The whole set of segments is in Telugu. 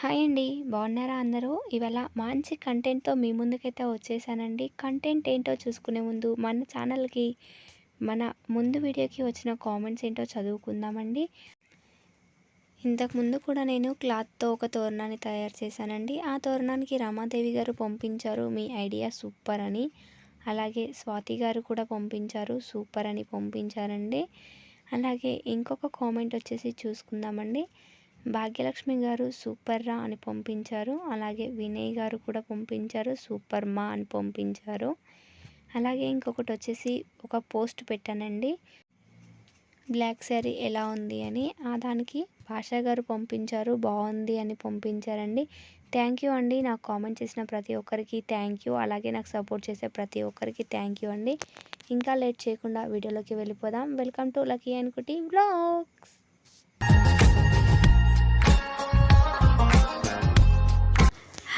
హాయ్ అండి. బాగున్నారా అందరూ? ఇవాళ మంచి కంటెంట్తో మీ ముందుకైతే వచ్చేసానండి. కంటెంట్ ఏంటో చూసుకునే ముందు మన ఛానల్కి మన ముందు వీడియోకి వచ్చిన కామెంట్స్ ఏంటో చదువుకుందామండి. ఇంతకుముందు కూడా నేను క్లాత్తో ఒక తోరణాన్ని తయారు చేశానండి. ఆ తోరణానికి రమాదేవి గారు పంపించారు మీ ఐడియా సూపర్ అని. అలాగే స్వాతి గారు కూడా పంపించారు సూపర్ అని పంపించారండి. అలాగే ఇంకొక కామెంట్ వచ్చేసి చూసుకుందామండి. భాగ్యలక్ష్మి గారు సూపర్ రా అని పంపించారు. అలాగే వినయ్ గారు కూడా పంపించారు. సూపర్ మా అని పంపించారు. అలాగే ఇంకొకటి వచ్చేసి ఒక పోస్ట్ పెట్టానండి. బ్లాక్ శారీ ఎలా ఉంది అని. ఆ దానికి భాషా గారు పంపించారు. బాగుంది అని పంపించారండి. థ్యాంక్ యూ అండి. నాకు కామెంట్ చేసిన ప్రతి ఒక్కరికి థ్యాంక్ యూ. అలాగే నాకు సపోర్ట్ చేసే ప్రతి ఒక్కరికి థ్యాంక్ యూ అండి. ఇంకా లేట్ చేయకుండా వీడియోలోకి వెళ్ళిపోదాం. వెల్కమ్ టు లక్కీ అనుకుటి బ్లాగ్స్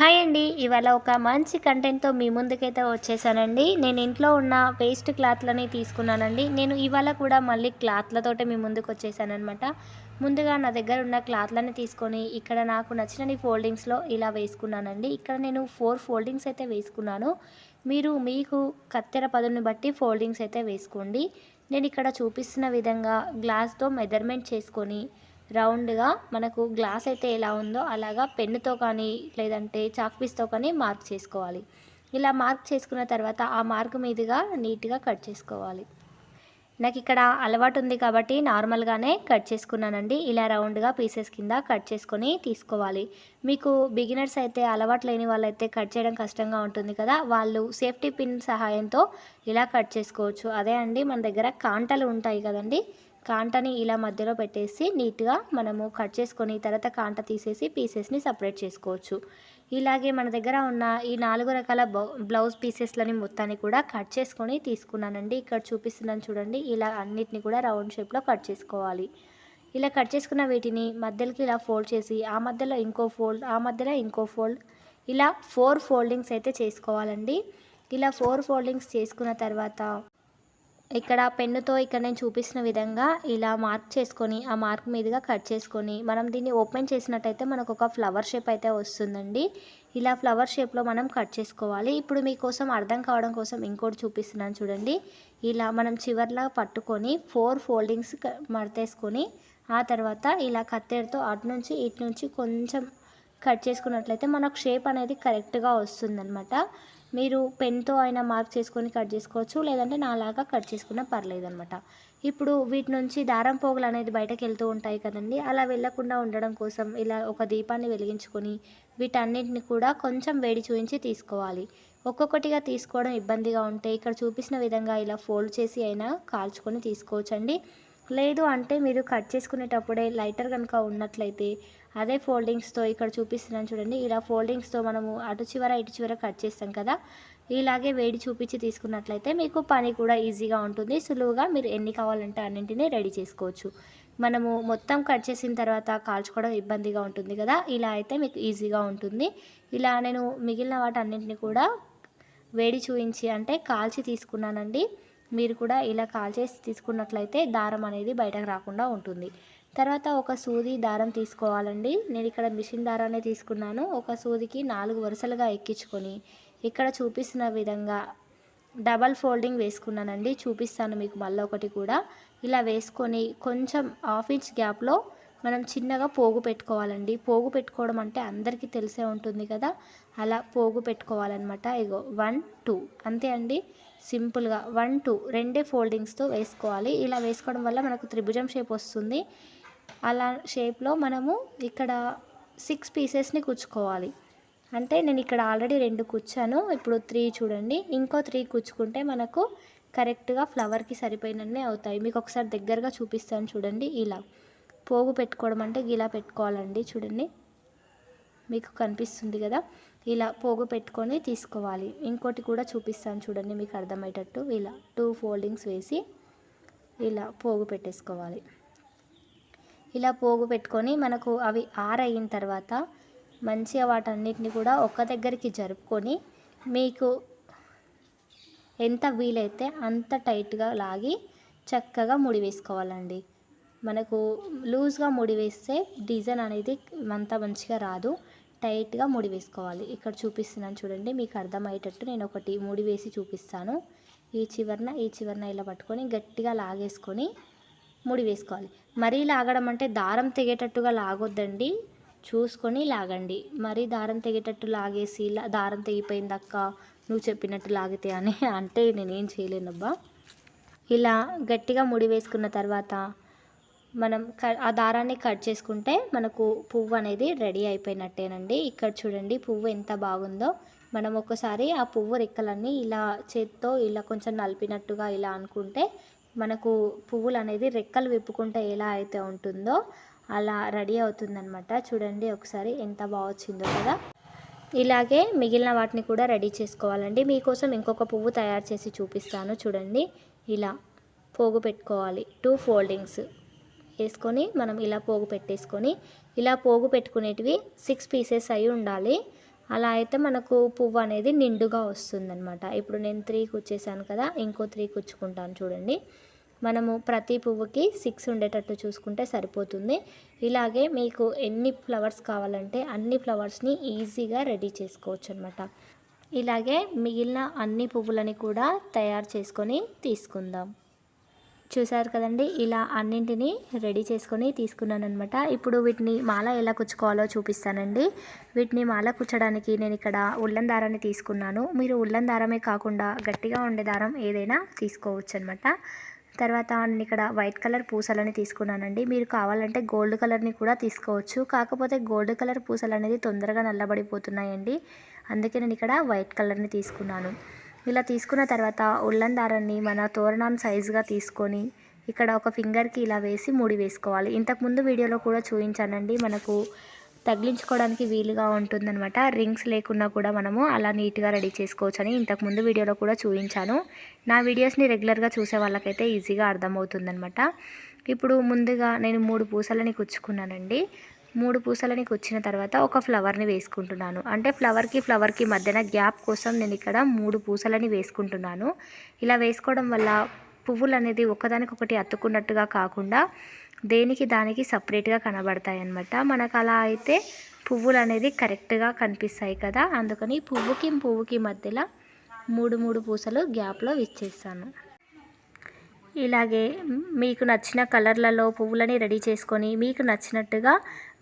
హాయ్ అండి. ఇవాళ ఒక మంచి కంటెంట్తో మీ ముందుకైతే వచ్చేసానండి. నేను ఇంట్లో ఉన్న వేస్ట్ క్లాత్లని తీసుకున్నానండి. నేను ఇవాళ కూడా మళ్ళీ క్లాత్లతోటే మీ ముందుకు వచ్చేసానమాట ముందుగా నా దగ్గర ఉన్న క్లాత్లని తీసుకొని ఇక్కడ నాకు నచ్చిన ఫోల్డింగ్స్లో ఇలా వేసుకున్నానండి. ఇక్కడ నేను ఫోర్ ఫోల్డింగ్స్ అయితే వేసుకున్నాను. మీరు మీకు కత్తెర పదుని బట్టి ఫోల్డింగ్స్ అయితే వేసుకోండి. నేను ఇక్కడ చూపిస్తున్న విధంగా గ్లాస్తో మెజర్మెంట్ చేసుకొని రౌండ్గా మనకు గ్లాస్ అయితే ఎలా ఉందో అలాగా పెన్నుతో కానీ లేదంటే చాక్ పీస్తో కానీ మార్క్ చేసుకోవాలి. ఇలా మార్క్ చేసుకున్న తర్వాత ఆ మార్క్ మీదుగా నీట్గా కట్ చేసుకోవాలి. నాకు ఇక్కడ అలవాటు ఉంది కాబట్టి నార్మల్గానే కట్ చేసుకున్నానండి. ఇలా రౌండ్గా పీసెస్ కింద కట్ చేసుకొని తీసుకోవాలి. మీకు బిగినర్స్ అయితే అలవాటు లేని వాళ్ళైతే కట్ చేయడం కష్టంగా ఉంటుంది కదా వాళ్ళు సేఫ్టీ పిన్ సహాయంతో ఇలా కట్ చేసుకోవచ్చు. అదే అండి మన దగ్గర కాంటలు ఉంటాయి కదండి కాంటని ఇలా మధ్యలో పెట్టేసి నీట్గా మనము కట్ చేసుకొని తర్వాత కాంట తీసేసి పీసెస్ని సపరేట్ చేసుకోవచ్చు. ఇలాగే మన దగ్గర ఉన్న ఈ నాలుగు రకాల బ్లౌజ్ పీసెస్లని మొత్తాన్ని కూడా కట్ చేసుకొని తీసుకున్నానండి. ఇక్కడ చూపిస్తున్నాను చూడండి. ఇలా అన్నిటిని కూడా రౌండ్ షేప్లో కట్ చేసుకోవాలి. ఇలా కట్ చేసుకున్న వీటిని మధ్యలోకి ఇలా ఫోల్డ్ చేసి ఆ మధ్యలో ఇంకో ఫోల్డ్ ఆ మధ్యలో ఇంకో ఫోల్డ్ ఇలా ఫోర్ ఫోల్డింగ్స్ అయితే చేసుకోవాలండి. ఇలా ఫోర్ ఫోల్డింగ్స్ చేసుకున్న తర్వాత ఇక్కడ పెన్నుతో ఇక్కడ నేను చూపిస్తున్న విధంగా ఇలా మార్క్ చేసుకొని ఆ మార్క్ మీదుగా కట్ చేసుకొని మనం దీన్ని ఓపెన్ చేసినట్టయితే మనకు ఒక ఫ్లవర్ షేప్ అయితే వస్తుందండి. ఇలా ఫ్లవర్ షేప్లో మనం కట్ చేసుకోవాలి. ఇప్పుడు మీకోసం అర్థం కావడం కోసం ఇంకోటి చూపిస్తున్నాను చూడండి. ఇలా మనం చివర్లా పట్టుకొని ఫోర్ ఫోల్డింగ్స్ మడతేసుకొని ఆ తర్వాత ఇలా కత్తెరతో అటు నుంచి ఇటు నుంచి కొంచెం కట్ చేసుకున్నట్లయితే మనకు షేప్ అనేది కరెక్ట్గా వస్తుందన్నమాట. మీరు పెన్తో అయినా మార్క్ చేసుకొని కట్ చేసుకోవచ్చు లేదంటే నాలాగా కట్ చేసుకున్నా పర్లేదు అనమాట ఇప్పుడు వీటి నుంచి దారం పోగులు అనేది బయటకు వెళ్తూ ఉంటాయి కదండి. అలా వెళ్ళకుండా ఉండడం కోసం ఇలా ఒక దీపాన్ని వెలిగించుకొని వీటన్నిటిని కూడా కొంచెం వేడి చూపించి తీసుకోవాలి. ఒక్కొక్కటిగా తీసుకోవడం ఇబ్బందిగా ఉంటే ఇక్కడ చూపించిన విధంగా ఇలా ఫోల్డ్ చేసి అయినా కాల్చుకొని తీసుకోవచ్చండి. లేదు అంటే మీరు కట్ చేసుకునేటప్పుడే లైటర్ కనుక ఉన్నట్లయితే అదే ఫోల్డింగ్స్తో ఇక్కడ చూపిస్తున్నాను చూడండి. ఇలా ఫోల్డింగ్స్తో మనము అటు చివర ఇటు చివర కట్ చేస్తాం కదా. ఇలాగే వేడి చూపించి తీసుకున్నట్లయితే మీకు పని కూడా ఈజీగా ఉంటుంది. సులువుగా మీరు ఎన్ని కావాలంటే అన్నింటినీ రెడీ చేసుకోవచ్చు. మనము మొత్తం కట్ చేసిన తర్వాత కాల్చుకోవడం ఇబ్బందిగా ఉంటుంది కదా. ఇలా అయితే మీకు ఈజీగా ఉంటుంది. ఇలా నేను మిగిలిన వాటి అన్నింటినీ కూడా వేడి చూపించి అంటే కాల్చి తీసుకున్నానండి. మీరు కూడా ఇలా కాల్చేసి తీసుకున్నట్లయితే దారం అనేది బయటకు రాకుండా ఉంటుంది. తర్వాత ఒక సూది దారం తీసుకోవాలండి. నేను ఇక్కడ మిషన్ దారాన్ని తీసుకున్నాను. ఒక సూదికి నాలుగు వరుసలుగా ఎక్కించుకొని ఇక్కడ చూపిస్తున్న విధంగా డబల్ ఫోల్డింగ్ వేసుకున్నానండి. చూపిస్తాను మీకు మళ్ళీ ఒకటి కూడా. ఇలా వేసుకొని కొంచెం హాఫ్ ఇంచ్ గ్యాప్లో మనం చిన్నగా పోగు పెట్టుకోవాలండి. పోగు పెట్టుకోవడం అంటే అందరికీ తెలిసే ఉంటుంది కదా. అలా పోగు పెట్టుకోవాలన్నమాట. ఇగో వన్ టూ. అంతే అండి. సింపుల్గా వన్ టూ. రెండే ఫోల్డింగ్స్తో వేసుకోవాలి. ఇలా వేసుకోవడం వల్ల మనకు త్రిభుజం షేప్ వస్తుంది. అలా షేప్లో మనము ఇక్కడ సిక్స్ పీసెస్ని కుచ్చుకోవాలి అంటే నేను ఇక్కడ ఆల్రెడీ రెండు కుచ్చాను ఇప్పుడు త్రీ చూడండి. ఇంకో త్రీ కుచ్చుకుంటే మనకు కరెక్ట్గా ఫ్లవర్కి సరిపోయినన్నీ అవుతాయి. మీకు ఒకసారి దగ్గరగా చూపిస్తాను చూడండి. ఇలా పోగు పెట్టుకోవడం అంటే ఇలా పెట్టుకోవాలండి చూడండి. మీకు కనిపిస్తుంది కదా? ఇలా పోగు పెట్టుకొని తీసుకోవాలి. ఇంకోటి కూడా చూపిస్తాను చూడండి మీకు అర్థమయ్యేటట్టు. ఇలా టూ ఫోల్డింగ్స్ వేసి ఇలా పోగు పెట్టేసుకోవాలి. ఇలా పోగు పెట్టుకొని మనకు అవి ఆరయిన తర్వాత మంచిగా వాటన్నిటిని కూడా ఒక్క దగ్గరికి జరుపుకొని మీకు ఎంత వీలైతే అంత టైట్గా లాగి చక్కగా ముడి వేసుకోవాలండి. మనకు లూజ్గా ముడి వేస్తే డిజైన్ అనేది అంత మంచిగా రాదు. టైట్గా ముడి వేసుకోవాలి. ఇక్కడ చూపిస్తున్నాను చూడండి మీకు అర్థమయ్యేటట్టు నేను ఒకటి ముడి వేసి చూపిస్తాను. ఈ చివరన ఈ చివరన ఇలా పట్టుకొని గట్టిగా లాగేసుకొని ముడి వేసుకోవాలి. మరీ లాగడం అంటే దారం తెగేటట్టుగా లాగొద్దండి. చూసుకొని లాగండి. మరీ దారం తెగేటట్టు లాగేసి ఇలా దారం తెగిపోయిందక్క నువ్వు చెప్పినట్టు లాగితే అని అంటే నేనేం చేయలేనబ్బా. ఇలా గట్టిగా ముడి వేసుకున్న తర్వాత మనం ఆ దారాన్ని కట్ చేసుకుంటే మనకు పువ్వు అనేది రెడీ అయిపోయినట్టేనండి. ఇక్కడ చూడండి పువ్వు ఎంత బాగుందో. మనం ఒకసారి ఆ పువ్వు రెక్కలన్నీ ఇలా చేత్తో ఇలా కొంచెం నలిపినట్టుగా ఇలా అనుకుంటే మనకు పువ్వులు అనేది రెక్కలు విప్పుకుంటే ఎలా అయితే ఉంటుందో అలా రెడీ అవుతుందనమాట చూడండి ఒకసారి ఎంత బాగా వచ్చిందో కదా. ఇలాగే మిగిలిన వాటిని కూడా రెడీ చేసుకోవాలండి. మీకోసం ఇంకొక పువ్వు తయారు చేసి చూపిస్తాను చూడండి. ఇలా పోగు పెట్టుకోవాలి. టూ ఫోల్డింగ్స్ వేసుకొని మనం ఇలా పోగు పెట్టేసుకొని ఇలా పోగు పెట్టుకునేటివి సిక్స్ పీసెస్ అయి ఉండాలి. అలా అయితే మనకు పువ్వు అనేది నిండుగా వస్తుందన్నమాట. ఇప్పుడు నేను త్రీ కుచ్చేసాను కదా ఇంకో త్రీ కుచ్చుకుంటాను చూడండి. మనము ప్రతి పువ్వుకి సిక్స్ ఉండేటట్టు చూసుకుంటే సరిపోతుంది. ఇలాగే మీకు ఎన్ని ఫ్లవర్స్ కావాలంటే అన్ని ఫ్లవర్స్ని ఈజీగా రెడీ చేసుకోవచ్చు అనమాట ఇలాగే మిగిలిన అన్ని పువ్వులని కూడా తయారు చేసుకొని తీసుకుందాం. చూసారు కదండి ఇలా అన్నింటినీ రెడీ చేసుకొని తీసుకున్నాను అనమాట ఇప్పుడు వీటిని మాల ఎలా కుచ్చుకోవాలో చూపిస్తానండి. వీటిని మాల కుచ్చడానికి నేను ఇక్కడ ఉల్లం దారాన్ని తీసుకున్నాను. మీరు ఉల్లం దారమే కాకుండా గట్టిగా ఉండే దారం ఏదైనా తీసుకోవచ్చు అనమాట తర్వాత నేను ఇక్కడ వైట్ కలర్ పూసలని తీసుకున్నానండి. మీరు కావాలంటే గోల్డ్ కలర్ని కూడా తీసుకోవచ్చు. కాకపోతే గోల్డ్ కలర్ పూసలు అనేది తొందరగా నల్లబడిపోతున్నాయండి. అందుకే నేను ఇక్కడ వైట్ కలర్ని తీసుకున్నాను. ఇలా తీసుకున్న తర్వాత ఉల్లం దారాన్ని మన తోరణం సైజుగా తీసుకొని ఇక్కడ ఒక ఫింగర్కి ఇలా వేసి ముడి వేసుకోవాలి. ఇంతకుముందు వీడియోలో కూడా చూపించానండి. మనకు తగిలించుకోవడానికి వీలుగా ఉంటుందన్నమాట. రింగ్స్ లేకున్నా కూడా మనము అలా నీట్గా రెడీ చేసుకోవచ్చు అని ఇంతకుముందు వీడియోలో కూడా చూపించాను. నా వీడియోస్ని రెగ్యులర్గా చూసే వాళ్ళకైతే ఈజీగా అర్థమవుతుందనమాట ఇప్పుడు ముందుగా నేను మూడు పూసలని కుచ్చుకున్నానండి. మూడు పూసలని వచ్చిన తర్వాత ఒక ఫ్లవర్ని వేసుకుంటున్నాను. అంటే ఫ్లవర్కి ఫ్లవర్కి మధ్యన గ్యాప్ కోసం నేను ఇక్కడ మూడు పూసలని వేసుకుంటున్నాను. ఇలా వేసుకోవడం వల్ల పువ్వులు అనేది ఒకదానికొకటి అత్తుకున్నట్టుగా కాకుండా దేనికి దానికి సపరేట్గా కనబడతాయి అన్నమాట మనకు అలా అయితే పువ్వులు అనేది కరెక్ట్గా కనిపిస్తాయి కదా. అందుకని పువ్వుకి పువ్వుకి మధ్యలో మూడు మూడు పూసలు గ్యాప్లో ఇచ్చేస్తాను ఇలాగే మీకు నచ్చిన కలర్లలో పువ్వులని రెడీ చేసుకొని మీకు నచ్చినట్టుగా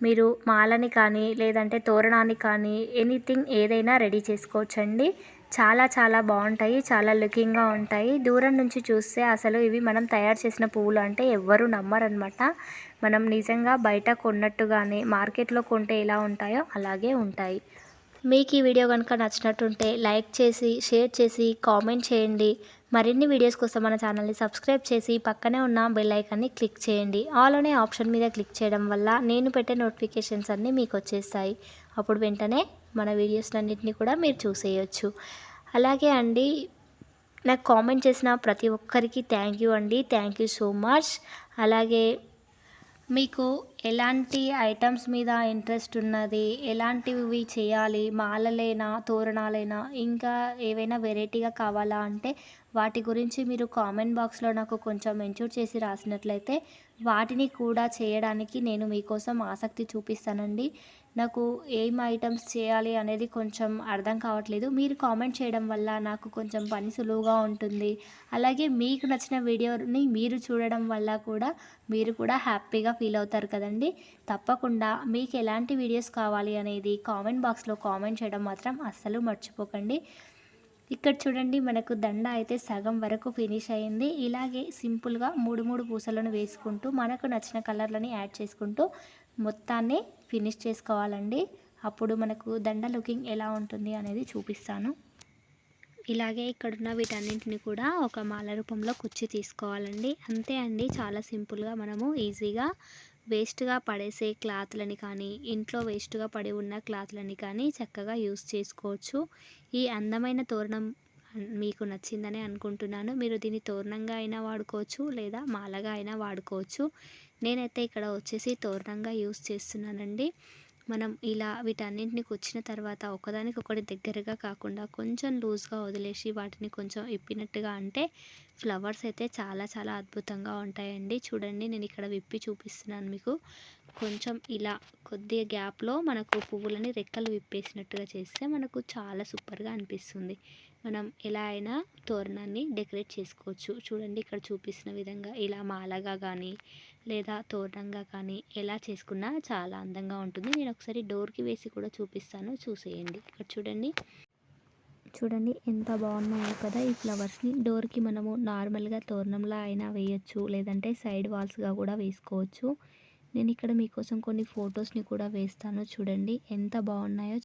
మీరు మాలని కానీ లేదంటే తోరణాన్ని కానీ ఎనీథింగ్ ఏదైనా రెడీ చేసుకోవచ్చండి. చాలా చాలా బాగుంటాయి చాలా లుకింగ్గా ఉంటాయి. దూరం నుంచి చూస్తే అసలు ఇవి మనం తయారు చేసిన పువ్వులు అంటే ఎవ్వరూ నమ్మరనమాట మనం నిజంగా బయట కొన్నట్టుగానే మార్కెట్లో కొంటే ఎలా ఉంటాయో అలాగే ఉంటాయి. మీకు ఈ వీడియో కనుక నచ్చినట్టుంటే లైక్ చేసి షేర్ చేసి కామెంట్ చేయండి. మరిన్ని వీడియోస్ కోసం మన ఛానల్ని సబ్స్క్రైబ్ చేసి పక్కనే ఉన్న బెల్ ఐకాన్ని క్లిక్ చేయండి. ఆల్ అనే ఆప్షన్ మీద క్లిక్ చేయడం వల్ల నేను పెట్టే నోటిఫికేషన్స్ అన్నీ మీకు వచ్చేస్తాయి. అప్పుడు వెంటనే మన వీడియోస్లన్నింటినీ కూడా మీరు చూసేయచ్చు. అలాగే అండి నాకు కామెంట్ చేసిన ప్రతి ఒక్కరికి థ్యాంక్ యూ అండి. Thank you so much. అలాగే మీకు ఎలాంటి ఐటమ్స్ మీద ఇంట్రెస్ట్ ఉన్నది? ఎలాంటివి చేయాలి? మాలలైనా? తోరణాలైనా? ఇంకా ఏవైనా వెరైటీగా కావాలా? అంటే వాటి గురించి మీరు కామెంట్ బాక్స్లో నాకు కొంచెం మెన్షన్ చేసి రాసినట్లయితే వాటిని కూడా చేయడానికి నేను మీకోసం ఆసక్తి చూపిస్తానండి. నాకు ఏం ఐటమ్స్ చేయాలి అనేది కొంచెం అర్థం కావట్లేదు. మీరు కామెంట్ చేయడం వల్ల నాకు కొంచెం పని సులువుగా ఉంటుంది. అలాగే మీకు నచ్చిన వీడియోని మీరు చూడడం వల్ల కూడా మీరు కూడా హ్యాపీగా ఫీల్ అవుతారు కదండి. తప్పకుండా మీకు ఎలాంటి వీడియోస్ కావాలి అనేది కామెంట్ బాక్స్లో కామెంట్ చేయడం మాత్రం అస్సలు మర్చిపోకండి. ఇక్కడ చూడండి మనకు దండ అయితే సగం వరకు ఫినిష్ అయింది. ఇలాగే సింపుల్గా మూడు మూడు పూసలను వేసుకుంటూ మనకు నచ్చిన కలర్లని యాడ్ చేసుకుంటూ మొత్తాన్ని ఫినిష్ చేసుకోవాలండి. అప్పుడు మనకు దండ లుకింగ్ ఎలా ఉంటుంది అనేది చూపిస్తాను. ఇలాగే ఇక్కడున్న వీటన్నింటిని కూడా ఒక మాల రూపంలో కుచ్చి తీసుకోవాలండి. అంతే అండి చాలా సింపుల్గా మనము ఈజీగా వేస్ట్గా పడేసే క్లాత్లని కానీ ఇంట్లో వేస్ట్గా పడి ఉన్న క్లాత్లని కానీ చక్కగా యూస్ చేసుకోవచ్చు. ఈ అందమైన తోరణం మీకు నచ్చిందని అనుకుంటున్నాను. మీరు దీన్ని తోరణంగా అయినా వాడుకోవచ్చు లేదా మాలగా అయినా వాడుకోవచ్చు. నేనైతే ఇక్కడ వచ్చేసి తోరణంగా యూస్ చేస్తున్నానండి. మనం ఇలా వీటన్నింటికి వచ్చిన తర్వాత ఒకదానికొకటి దగ్గరగా కాకుండా కొంచెం లూజ్గా వదిలేసి వాటిని కొంచెం ఇప్పినట్టుగా అంటే ఫ్లవర్స్ అయితే చాలా చాలా అద్భుతంగా ఉంటాయండి. చూడండి నేను ఇక్కడ విప్పి చూపిస్తున్నాను మీకు. కొంచెం ఇలా కొద్దిగా గ్యాప్లో మనకు పువ్వులని రెక్కలు విప్పేసినట్టుగా చేస్తే మనకు చాలా సూపర్గా అనిపిస్తుంది. మనం ఎలా అయినా తోరణాన్ని డెకరేట్ చేసుకోవచ్చు. చూడండి ఇక్కడ చూపిస్తున్న విధంగా ఇలా మాలగా కానీ లేదా తోరణంగా కానీ ఎలా చేసుకున్నా చాలా అందంగా ఉంటుంది. నేను ఒకసారి డోర్కి వేసి కూడా చూపిస్తాను. చూసేయండి. ఇక్కడ చూడండి. చూడండి ఎంత బాగున్నాయో కదా ఈ ఫ్లవర్స్ని. డోర్కి మనము నార్మల్గా తోరణంలా అయినా వేయచ్చు లేదంటే సైడ్ వాల్స్గా కూడా వేసుకోవచ్చు. నేను ఇక్కడ మీకోసం కొన్ని ఫొటోస్ని కూడా వేస్తాను. చూడండి ఎంత బాగున్నాయో.